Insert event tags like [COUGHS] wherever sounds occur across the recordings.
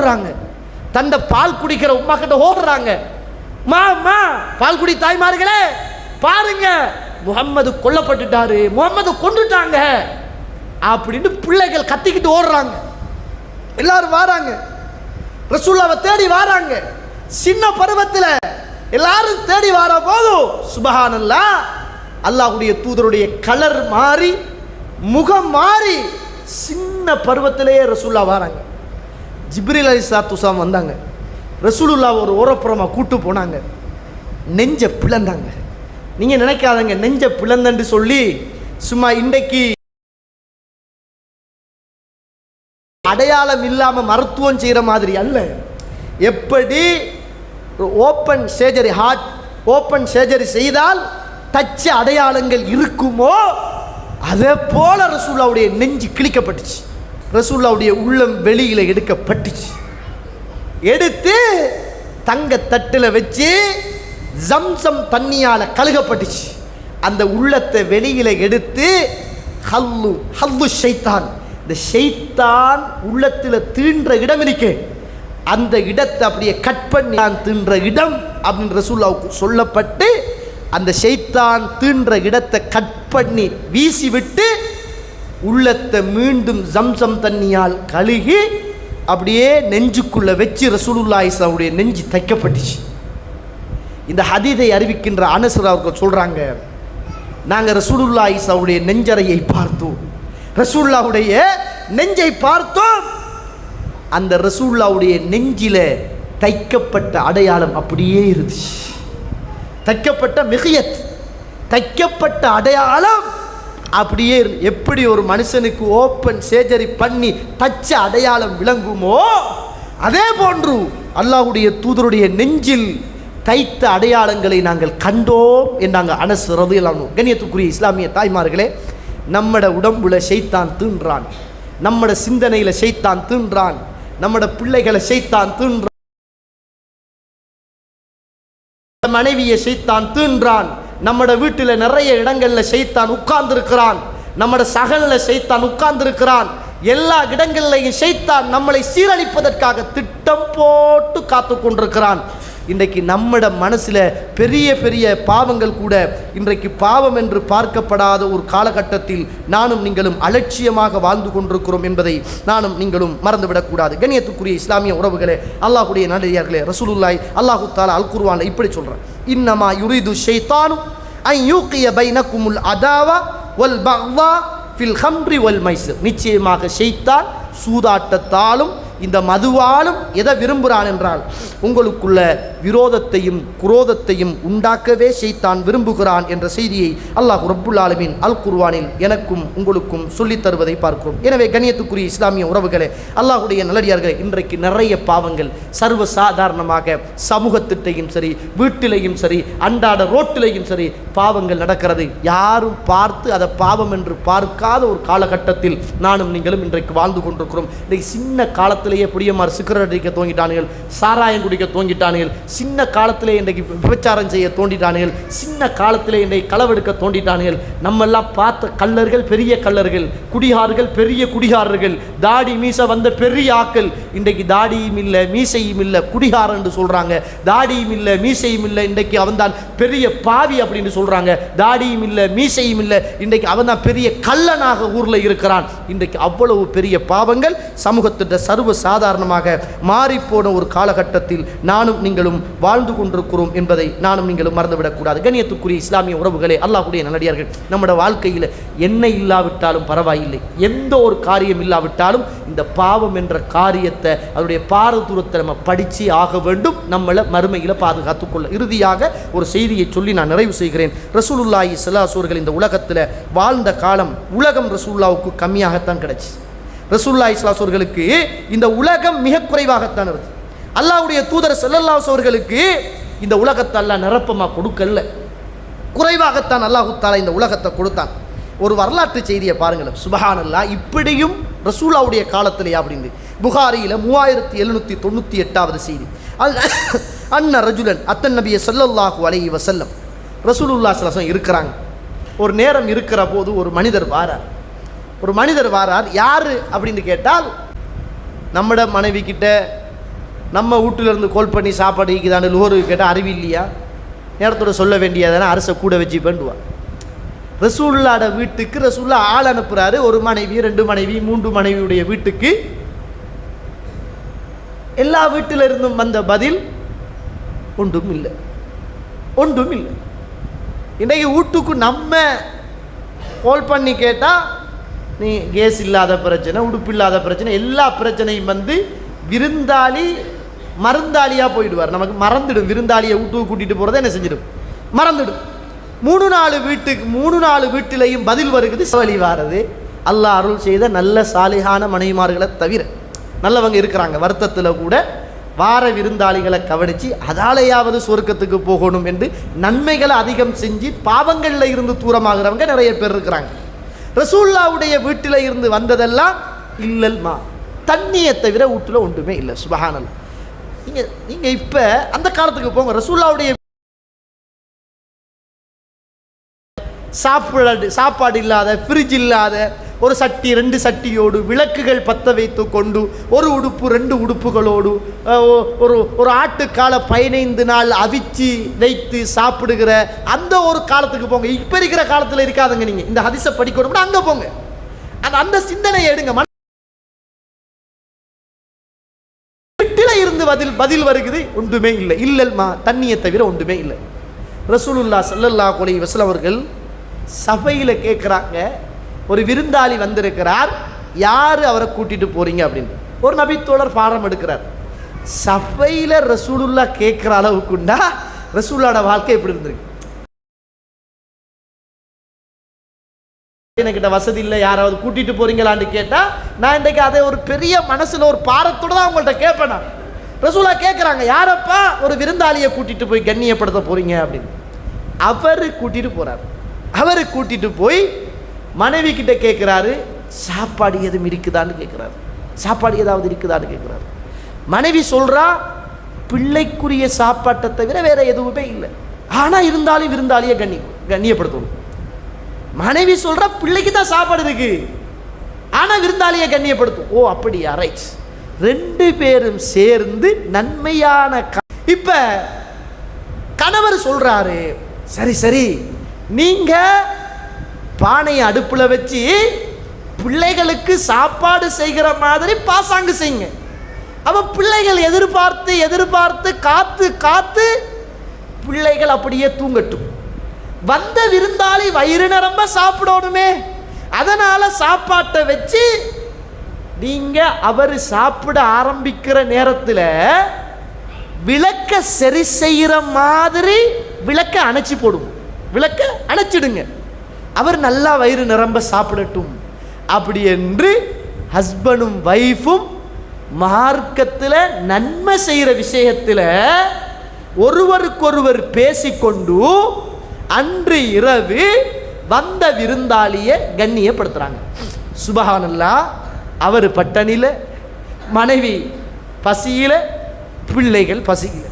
ஓடுறாங்க. தந்த பால் குடிக்கிற உமா கிட்ட ஓடுறாங்க. மா மா பால் குடி தாய்மார்களே பாருங்க. முகம்மது கொல்லப்பட்டுட்டாரு. முகம்மது கொண்டுட்டாங்க அப்படின்னு பிள்ளைகள் கத்திக்கிட்டு ஓடுறாங்க. எல்லாரும் வாராங்க. ரசூல்லாவை தேடி வாராங்க. சின்ன பருவத்தில் எல்லாரும் தேடி வர போதும் சுபஹானல்லா அல்லாஹுடைய தூதருடைய கலர் மாறி முகம் மாறி சின்ன பருவத்திலேயே ரசூல்லா வராங்க. ஜிப்ரில் அலி சாத்துசாம் வந்தாங்க. ரசூலுல்லா ஒரு ஓரப்புறமாக கூட்டு போனாங்க. நெஞ்சை பிளந்தாங்க. நீங்கள் நினைக்காதங்க நெஞ்சை பிளந்தன்று சொல்லி சும்மா இன்றைக்கு அடையாளம் இல்லாமல் மருத்துவம் செய்கிற மாதிரி அல்ல. எப்படி open surgery heart open surgery செய்தால் தச்ச அடையாளங்கள் இருக்குமோ அதே போல ரசூலாவுடைய நெஞ்சு கிழிக்கப்பட்டுச்சு. ரசூல்லாவுடைய உள்ளம் வெளியில் எடுக்கப்பட்டுச்சு. எடுத்து தங்க தட்டில் வச்சு ஜம்சம் தண்ணியால் கழுகப்பட்டுச்சு. அந்த உள்ளத்தை வெளியில் எடுத்து ஹல்லு ஹல்லு ஷைத்தான். இந்த ஷைத்தான் உள்ளத்தில் தீன்ற இடம் இருக்கே. அந்த இடத்தை அப்படியே கட் பண்ணி நான் தீன்ற இடம் அப்படின்னு ரசூல்லாவுக்கு சொல்லப்பட்டு அந்த ஷைத்தான் தீன்ற இடத்தை கட் பண்ணி வீசி விட்டு உள்ளத்தை மீண்டும் ஜம்சம் தண்ணியால் கழுகி அப்படியே நெஞ்சுக்குள்ளே வச்சு ரசூலுல்லாஹிஸ்லாவுடைய நெஞ்சு தைக்கப்பட்டுச்சு. இந்த ஹதீதை அறிவிக்கின்ற அனசர் அவர்கள் சொல்கிறாங்க நாங்கள் ரசூலுல்லாஹிஸ்லாவுடைய நெஞ்சறையை பார்த்தோம். ரசூல்லாவுடைய நெஞ்சை பார்த்தோம். அந்த ரசூல்லாவுடைய நெஞ்சில் தைக்கப்பட்ட அடையாளம் அப்படியே இருந்துச்சு. தைக்கப்பட்ட மிகையத் தைக்கப்பட்ட அடையாளம் அப்படியே எப்படி ஒரு மனுஷனுக்கு ஓப்பன் சேஜரி பண்ணி தச்ச அடையாளம் விளங்குமோ அதே போன்று அல்லாஹ்வுடைய தூதருடைய நெஞ்சில் தைத்த அடையாளங்களை நாங்கள் கண்டோம் என்றாங்க அனஸ் எல்லாம் கண்ணியத்துக்குரிய இஸ்லாமிய தாய்மார்களே நம்மட உடம்புல செய்தான் தீன்றான். நம்மட சிந்தனையில செய்தான் தீன்றான். நம்மட பிள்ளைகளை செய்தான் தீன்றான். மனைவியை செய்தான் தீன்றான். நம்மட வீட்டில் நிறைய இடங்களில் செய்தான் உட்கார்ந்துருக்கிறான். நம்மட சகலில் செய்தான் உட்கார்ந்துருக்கிறான். எல்லா இடங்கள்லையும் செய்தான் நம்மளை சீரழிப்பதற்காக திட்டம் போட்டு காத்து கொண்டிருக்கிறான் இன்றைக்கு நம்மட மனசுல பெரிய பெரிய பாவங்கள் கூட இன்றைக்கு பாவம் என்று பார்க்கப்படாத ஒரு காலகட்டத்தில் நானும் நீங்களும் அலட்சியமாக வாழ்ந்து கொண்டிருக்கிறோம் என்பதை நானும் நீங்களும் மறந்துவிடக்கூடாது கணியத்துக்குரிய இஸ்லாமிய உறவுகளே அல்லாஹுடைய நல்லடியார்களே ரசூலுல்லாய் அல்லாஹு தாலா அல் குருவான் இப்படி சொல்றான் இன்னமா யுரிது ஷெய்தானும் ஐ யூக்கிய பைனக்குமுல் அதாவா வல் பக்வா ஃபில் ஹம்ரி வல் மைசர் நிச்சயமாக ஷெய்தான் சூதாட்டத்தாலும் இந்த மதுவாலும் எதை விரும்புகிறான் என்றால் உங்களுக்குள்ள விரோதத்தையும் குரோதத்தையும் உண்டாக்கவே செய்தான் விரும்புகிறான் என்ற செய்தியை அல்லாஹ் ரப்புல் ஆலமீன் அல் குர்வானில் எனக்கும் உங்களுக்கும் சொல்லித் தருவதை பார்க்கிறோம். எனவே கணியத்துக்குரிய இஸ்லாமிய உறவுகளே அல்லாஹ்வுடைய நல்லடியார்களே இன்றைக்கு நிறைய பாவங்கள் சர்வ சாதாரணமாக சமூகத்திட்டையும் சரி வீட்டிலையும் சரி அன்றாட ரோட்டிலையும் சரி பாவங்கள் நடக்கிறது. யாரும் பார்த்து அதை பாவம் என்று பார்க்காத ஒரு காலகட்டத்தில் நானும் நீங்களும் இன்றைக்கு வாழ்ந்து கொண்டிருக்கிறோம். இன்றைக்கு சின்ன காலத்திலேயே புடியமாறு சிகரெட் அடிக்க தோங்கிட்டானுகள் சாராயம் குடிக்க தோங்கிட்டானுங்கள் சின்ன காலத்திலே இன்றைக்கு விபச்சாரம் செய்ய தோண்டிட்டானுகள் சின்ன காலத்திலே இன்றைக்கு களவெடுக்க தோண்டிட்டானுகள். நம்மெல்லாம் பார்த்த கல்லர்கள் பெரிய கல்லர்கள் குடிகார்கள் பெரிய குடிகாரர்கள். தாடி மீசை வந்த பெரிய ஆக்கள். இன்றைக்கு தாடியும் இல்லை மீசையும் இல்லை குடிகாரன் என்று சொல்கிறாங்க தாடியும் இல்லை மீசையும் இல்லை இன்றைக்கு அவன் தான் பெரிய பாவி அப்படின்னு சொல்கிறாங்க தாடியும் இல்லை மீசையும் இல்லை இன்றைக்கு அவன் தான் பெரிய கல்லனாக ஊரில் இருக்கிறான். இன்றைக்கு அவ்வளவு பெரிய பாவங்கள் சமூகத்திட்ட சர்வ சாதாரணமாக மாறிப்போன ஒரு காலகட்டத்தில் நானும் நீங்களும் வாழ்ந்து கொண்டிருக்கிறோம் என்பதை நானும் நீங்களும் மறந்துவிடக்கூடாது. கணியத்துக்குரிய இஸ்லாமிய உறவுகளே அல்லாஹுடைய நல்லடியார்கள் நம்முடைய வாழ்க்கையில் என்ன இல்லாவிட்டாலும் பரவாயில்லை. எந்த ஒரு காரியம் இல்லாவிட்டாலும் இந்த பாவம் என்ற காரியத்தை அதனுடைய பாரதூரத்தை நம்ம படித்து ஆக வேண்டும். நம்மளை மறுமையில் பாதுகாத்துக்கொள்ள இறுதியாக ஒரு செய்தியை சொல்லி நான் நிறைவு செய்கிறேன். ரசூலுல்லாஹி ஸல்லல்லாஹு இந்த உலகத்தில் வாழ்ந்த காலம் உலகம் ரசூல்லாவுக்கு கம்மியாகத்தான் கிடைச்சு. ரசூலுல்லாஹி ஸல்லல்லாஹு இந்த உலகம் மிக குறைவாகத்தான் இருந்தது அல்லாவுடைய தூதர் செல்லல்லாஸ் அவர்களுக்கு இந்த உலகத்தை அல்லாஹ் நிரப்பமாக கொடுக்கல. குறைவாகத்தான் அல்லாஹு தாலா இந்த உலகத்தை கொடுத்தான். ஒரு வரலாற்று செய்தியை பாருங்களேன். சுபஹானல்லா இப்படியும் ரசூலாவுடைய காலத்திலே அப்படின்னு. புகாரியில் மூவாயிரத்தி எழுநூற்றி தொண்ணூற்றி எட்டாவது செய்தி. அல் [COUGHS] அண்ண ரஜுலன் அத்தன் நபிய சொல்லல்லாஹு அலை வசல்லம் ரசூலுல்லா சலசம் இருக்கிறாங்க. ஒரு நேரம் இருக்கிற போது ஒரு மனிதர் வாரார். ஒரு மனிதர் வாரார் யார் அப்படின்னு கேட்டால் நம்மட மனைவி கிட்ட நம்ம வீட்டிலேருந்து இருந்து பண்ணி சாப்பாடு இருக்குதான்னு லோரு கேட்டால் அறிவு இல்லையா? நேரத்தோட சொல்ல வேண்டியதானே அரசை கூட வச்சு பண்ணுவான் ரசூல்லாட வீட்டுக்கு ரசூல்லா ஆள் அனுப்புகிறாரு ஒரு மனைவி ரெண்டு மனைவி மூன்று மனைவியுடைய வீட்டுக்கு. எல்லா வீட்டில இருந்தும் வந்த பதில் ஒன்றும் இல்லை. ஒன்றும் இல்லை. இன்றைக்கு வீட்டுக்கு நம்ம கால் பண்ணி கேட்டால் நீ கேஸ் இல்லாத பிரச்சனை உடுப்பு இல்லாத பிரச்சனை எல்லா பிரச்சனையும் வந்து விருந்தாளி மருந்தாளியாக போயிடுவார். நமக்கு மறந்துடும். விருந்தாளியை வீட்டுக்கு கூட்டிகிட்டு போகிறத என்ன செஞ்சிடும்? மறந்துடும். மூணு நாலு வீட்டுக்கு மூணு நாலு வீட்டிலையும் பதில் வருகிறது வழி வாரது. அல்லாஹ் அருள் செய்த நல்ல சாலிகான மனைவிமார்களை தவிர நல்லவங்க இருக்கிறாங்க. வருத்தத்தில் கூட வார விருந்தாளிகளை கவனித்து அதாலையாவது சொர்க்கத்துக்கு போகணும் என்று நன்மைகளை அதிகம் செஞ்சு பாவங்களில் இருந்து தூரமாகிறவங்க நிறைய பேர் இருக்கிறாங்க. ரசூல்லாவுடைய வீட்டில் இருந்து வந்ததெல்லாம் இல்லல்மா. தண்ணியை தவிர வீட்டில் ஒன்றுமே இல்லை. சுபஹானல் நீங்கள் நீங்கள் இப்போ அந்த காலத்துக்கு போங்க. ரசூல்லாவுடைய சாப்பாடு சாப்பாடு இல்லாத ஃப்ரிட்ஜ் இல்லாத ஒரு சட்டி ரெண்டு சட்டியோடு விளக்குகள் பற்ற வைத்து கொண்டு ஒரு உடுப்பு ரெண்டு உடுப்புகளோடு ஒரு ஒரு ஆட்டுக்கால பதினைந்து நாள் அவிச்சு வைத்து சாப்பிடுகிற அந்த ஒரு காலத்துக்கு போங்க. இப்போ இருக்கிற காலத்தில் இருக்காதுங்க நீங்கள் இந்த ஹதிசை படிக்கணும்னா அங்கே போங்க. அந்த அந்த சிந்தனையை எடுங்க. பதில் பதில் வருகிறது ஒன்றுமே இல்லை. இல்லல்மா தண்ணியை தவிர ஒன்றுமே இல்லை. ரசூலுல்லா சல்லல்லா கொலை வசல் அவர்கள் சபையில் கேட்குறாங்க ஒரு விருந்தாளி வந்திருக்கிறார் யார் அவரை கூட்டிகிட்டு போகிறீங்க அப்படின்னு. ஒரு நபித்தோழர் பாடம் எடுக்கிறார். சபையில் ரசூலுல்லா கேட்குற அளவுக்குண்டா ரசூலுல்லாட வாழ்க்கை எப்படி இருந்திருக்கு? என்கிட்ட வசதி இல்லை யாராவது கூட்டிட்டு போறீங்களான்னு கேட்டா நான் இன்றைக்கு அதை ஒரு பெரிய மனசுல ஒரு பாரத்தோட தான் அவங்கள்ட்ட கேட்பேன்? நான் ரசூலா கேட்குறாங்க யாரப்பா ஒரு விருந்தாளியை கூட்டிட்டு போய் கண்ணியப்படுத்த போறீங்க? அப்படின்னு. அவர் கூட்டிட்டு போறாரு. அவர் கூட்டிட்டு போய் மனைவி கிட்ட கேட்குறாரு சாப்பாடு எதுவும் இருக்குதான்னு கேட்குறாரு சாப்பாடு ஏதாவது இருக்குதான்னு கேட்குறாரு மனைவி சொல்றா பிள்ளைக்குரிய சாப்பாட்டை தவிர வேற எதுவுமே இல்லை. ஆனால் இருந்தாலும் விருந்தாளியை கண்ணி கண்ணியப்படுத்தணும். மனைவி சொல்கிறா பிள்ளைக்கு தான் சாப்பாடு இருக்கு. ஆனால் விருந்தாளியை கண்ணியப்படுத்தும் ஓ அப்படியா ரைட் ரெண்டு பேரும் சேர்ந்து நன்மையான க- இப்ப கணவர் சொல்றாரு சரி சரி நீங்க பானையை அடுப்புல வச்சு பிள்ளைகளுக்கு சாப்பாடு செய்கிற மாதிரி பாசாங்கு செய்யுங்க. அவ பிள்ளைகள் எதிர்பார்த்து எதிர்பார்த்து காத்து காத்து பிள்ளைகள் அப்படியே தூங்கட்டும். வந்த விருந்தாளி வயிறு நிரம்ப சாப்பிடணுமே. அதனால சாப்பாட்டை வச்சு நீங்க அவர் சாப்பிட ஆரம்பிக்கிற நேரத்தில் விளக்க சரி செய்யற மாதிரி விளக்க அணைச்சி போடும் விளக்க அணைச்சிடுங்க. அவர் நல்லா வயிறு நிரம்ப சாப்பிடட்டும். அப்படி என்று ஹஸ்பண்டும் வைஃபும் மார்க்கத்தில் நன்மை செய்கிற விஷயத்தில் ஒருவருக்கொருவர் பேசிக்கொண்டு அன்று இரவு வந்த விருந்தாளியை கண்ணியப்படுத்துகிறாங்க சுபஹானல்லா அவர் பட்டணியில் மனைவி பசியில் பிள்ளைகள் பசியில்.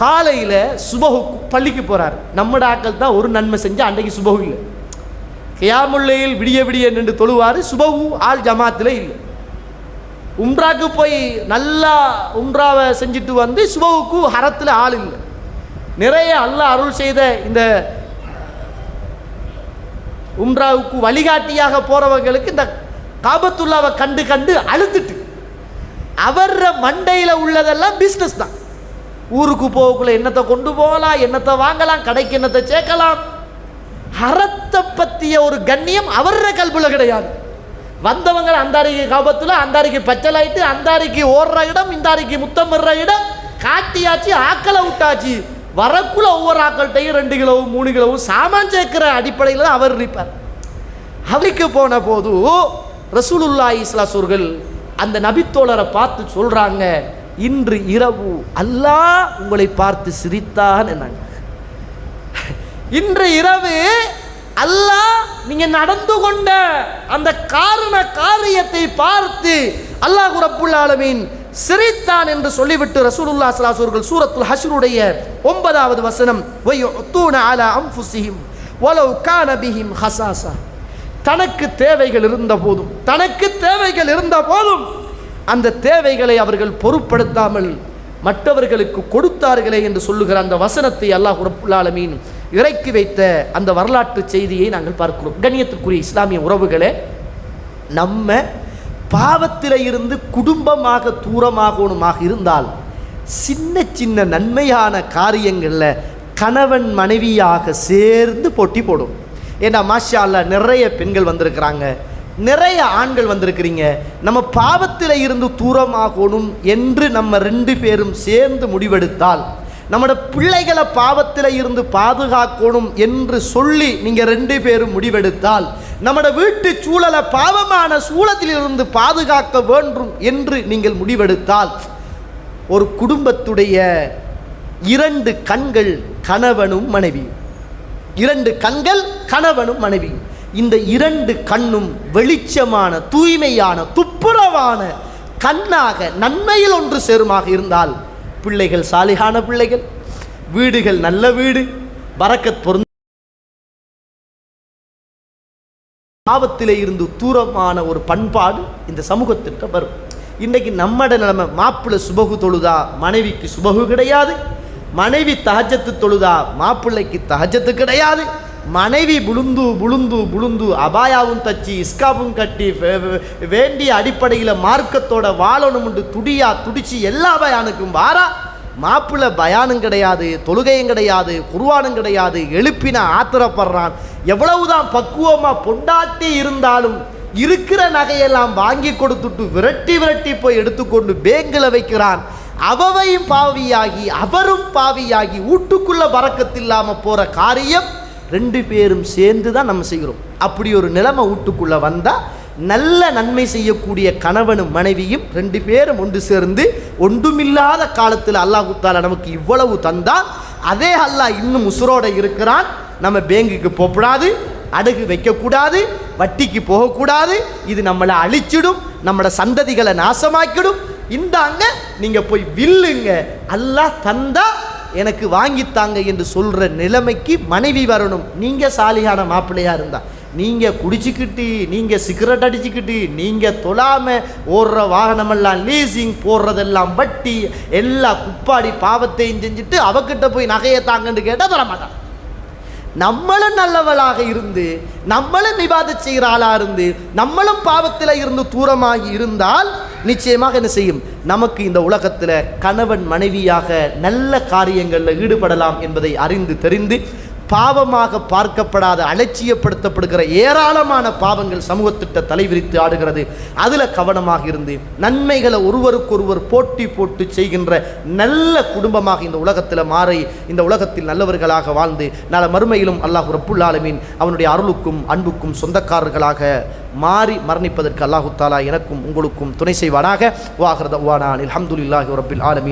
காலையில் சுபகு பள்ளிக்கு போகிறார் நம்மட ஆக்கள் தான் ஒரு நன்மை செஞ்சு அன்றைக்கு சுபகு இல்லை. கியாமுல்லையில் விடிய விடிய நின்று தொழுவார். சுபகு ஆள் ஜமாத்தில் இல்லை. உம்ராக்கு போய் நல்லா உம்ராவை செஞ்சுட்டு வந்து சுபவுக்கு ஹரத்தில் ஆள் இல்லை. நிறைய அல்லாஹ் அருள் செய்த இந்த உம்ராவுக்கு வழிகாட்டியாக போகிறவங்களுக்கு இந்த காபத்துல்லாவை கண்டு கண்டு அழுத்துட்டு அவர மண்டையில் உள்ளதெல்லாம் பிஸ்னஸ் தான். ஊருக்கு போகக்குள்ள என்னத்தை கொண்டு போகலாம் என்னத்தை வாங்கலாம் கடைக்கு என்னத்தை சேர்க்கலாம். அறத்தை பற்றிய ஒரு கண்ணியம் அவர கல்புல கிடையாது. வந்தவங்க அந்தாரிக்கு காபத்துல அந்தாரிக்கு பச்சலாயிட்டு அந்தாரிக்கு ஓடுற இடம் இந்தாரிக்கு முத்தம் விடுற இடம் காட்டியாச்சு ஆக்களை விட்டாச்சு. வரக்குள்ள ஒவ்வொரு ஆக்கள்கிட்டையும் ரெண்டு கிலோவும் மூணு கிலோவும் சாமான் சேர்க்கிற அடிப்படையில் தான் அவர் இருப்பார். அவருக்கு போன போது ரசூலுல்லா இஸ்லாசூர்கள் அந்த நபித்தோழரை பார்த்து சொல்றாங்க இன்று இரவு அல்லாஹ் உங்களை பார்த்து சிரித்தான் என்னாங்க. இன்று இரவு அல்லாஹ் நீங்க நடந்து கொண்ட அந்த காரண காரியத்தை பார்த்து அல்லாஹ் ரப்புல் ஆலமீன் சிரித்தான் என்று சொல்லிவிட்டு ரசூலுல்லா சலாசூர்கள் சூரத்துல் ஹஷ்ருடைய ஒன்பதாவது வசனம் வயுத்தூன அலா அம்புசிஹிம் ஒலவு கானபிஹிம் ஹசாசா தனக்கு தேவைகள் இருந்த போதும். தனக்கு தேவைகள் இருந்த போதும். அந்த தேவைகளை அவர்கள் பொருட்படுத்தாமல் மற்றவர்களுக்கு கொடுத்தார்களே என்று சொல்லுகிற அந்த வசனத்தை அல்லாஹ் ரப்புல் இறக்கி வைத்த அந்த வரலாற்று செய்தியை நாங்கள் பார்க்கிறோம். கண்ணியத்துக்குரிய இஸ்லாமிய உறவுகளே நம்ம பாவத்தில் இருந்து குடும்பமாக தூரமாகணுமாக இருந்தால் சின்ன சின்ன நன்மையான காரியங்களில் கணவன் மனைவியாக சேர்ந்து போட்டி போடும். ஏன்னா மாஷா நிறைய பெண்கள் வந்திருக்கிறாங்க. நிறைய ஆண்கள் வந்திருக்கிறீங்க. நம்ம பாவத்தில் இருந்து தூரமாகணும் என்று நம்ம ரெண்டு பேரும் சேர்ந்து முடிவெடுத்தால் நம்மட பிள்ளைகளை பாவத்தில் இருந்து பாதுகாக்கணும் என்று சொல்லி நீங்கள் ரெண்டு பேரும் முடிவெடுத்தால் நம்மட வீட்டு சூழலை பாவமான சூழத்திலிருந்து பாதுகாக்க வேண்டும் என்று நீங்கள் முடிவெடுத்தால் ஒரு குடும்பத்துடைய இரண்டு கண்கள் கணவனும் மனைவியும். இரண்டு கண்கள் கணவனும் மனைவியும். இந்த இரண்டு கண்ணும் வெளிச்சமான தூய்மையான துப்புரவான கண்ணாக நன்மையில் ஒன்று சேருமாக இருந்தால் பிள்ளைகள் சாலிகான பிள்ளைகள் வீடுகள் நல்ல வீடு பறக்கத் பொருந்த பாவத்திலே இருந்து தூரமான ஒரு பண்பாடு இந்த சமூகத்திற்கு வரும். இன்னைக்கு நம்மட நிலைமை மாப்பிள்ளை சுபகு தொழுதா மனைவிக்கு சுபகு கிடையாது. மனைவி தகஜத்து தொழுதா மாப்பிள்ளைக்கு தகஜத்து கிடையாது. மனைவி புழுந்து புழுந்து புழுந்து அபாயாவும் தச்சு இஸ்காவும் கட்டி வேண்டிய அடிப்படையில் மார்க்கத்தோட வாழணும்ண்டு துடியா துடிச்சு எல்லா பயானுக்கும் வாரா. மாப்பிள்ள பயானும் கிடையாது தொழுகையும் கிடையாது குருவானும் கிடையாது எழுப்பின ஆத்திரப்படுறான். எவ்வளவுதான் பக்குவமாக பொண்டாட்டி இருந்தாலும் இருக்கிற நகையெல்லாம் வாங்கி கொடுத்துட்டு விரட்டி விரட்டி போய் எடுத்துக்கொண்டு பேங்கில் வைக்கிறான். அவவையும் பாவியாகி அவரும் பாவியாகி வீட்டுக்குள்ள பறக்கத்தில்லாமல் போகிற காரியம் ரெண்டு பேரும் சேர்ந்து தான் நம்ம செய்கிறோம். அப்படி ஒரு நிலைமை வீட்டுக்குள்ளே வந்தால் நல்ல நன்மை செய்யக்கூடிய கணவனும் மனைவியும் ரெண்டு பேரும் ஒன்று சேர்ந்து ஒன்றுமில்லாத காலத்தில் அல்லாஹு தாலா நமக்கு இவ்வளவு தந்தால் அதே அல்லாஹ் இன்னும் உசுரோட இருக்கிறான். நம்ம பேங்குக்கு போகக்கூடாது அடகு வைக்கக்கூடாது வட்டிக்கு போகக்கூடாது. இது நம்மளை அழிச்சிடும் நம்மளோட சந்ததிகளை நாசமாக்கிடும். இந்தாங்க நீங்கள் போய் வில்லுங்க. அல்லாஹ் தந்தால் எனக்கு வாங்கித்தாங்க என்று சொல்கிற நிலைமைக்கு மனைவி வரணும். நீங்கள் சாலிகான மாப்பிள்ளையாக இருந்தால் நீங்கள் குடிச்சுக்கிட்டு நீங்கள் சிகரெட் அடிச்சுக்கிட்டு நீங்கள் தொழாமல் ஓடுற வாகனமெல்லாம் லீசிங் போடுறதெல்லாம் வட்டி எல்லா குப்பாடி பாவத்தையும் செஞ்சுட்டு அவகிட்ட போய் நகையை தாங்கன்னு கேட்டால் தரமாட்டான். நம்மளும் நல்லவளாக இருந்து நம்மளும் விவாத செய்கிற ஆளாக இருந்து நம்மளும் பாவத்தில் இருந்து தூரமாகி இருந்தால் நிச்சயமாக என்ன செய்யும்? நமக்கு இந்த உலகத்தில் கணவன் மனைவியாக நல்ல காரியங்களில் ஈடுபடலாம் என்பதை அறிந்து தெரிந்து பாவமாக பார்க்கப்படாத அலட்சியப்படுத்தப்படுகிற ஏராளமான பாவங்கள் சமூகத்திட்ட தலைவிரித்து ஆடுகிறது. அதில் கவனமாக இருந்து நன்மைகளை ஒருவருக்கொருவர் போட்டி போட்டு செய்கின்ற நல்ல குடும்பமாக இந்த உலகத்தில் மாறி இந்த உலகத்தில் நல்லவர்களாக வாழ்ந்து நல்ல மறுமையிலும் அல்லாஹ் ரப்புல் ஆலமீன் அவனுடைய அருளுக்கும் அன்புக்கும் சொந்தக்காரர்களாக மாறி மரணிப்பதற்கு அல்லாஹு தாலா எனக்கும் உங்களுக்கும் துணை செய்வானாக. வாஹ்ரத வானான் அல்ஹம்துலில்லாஹி ரப்பில் ஆலமீன்.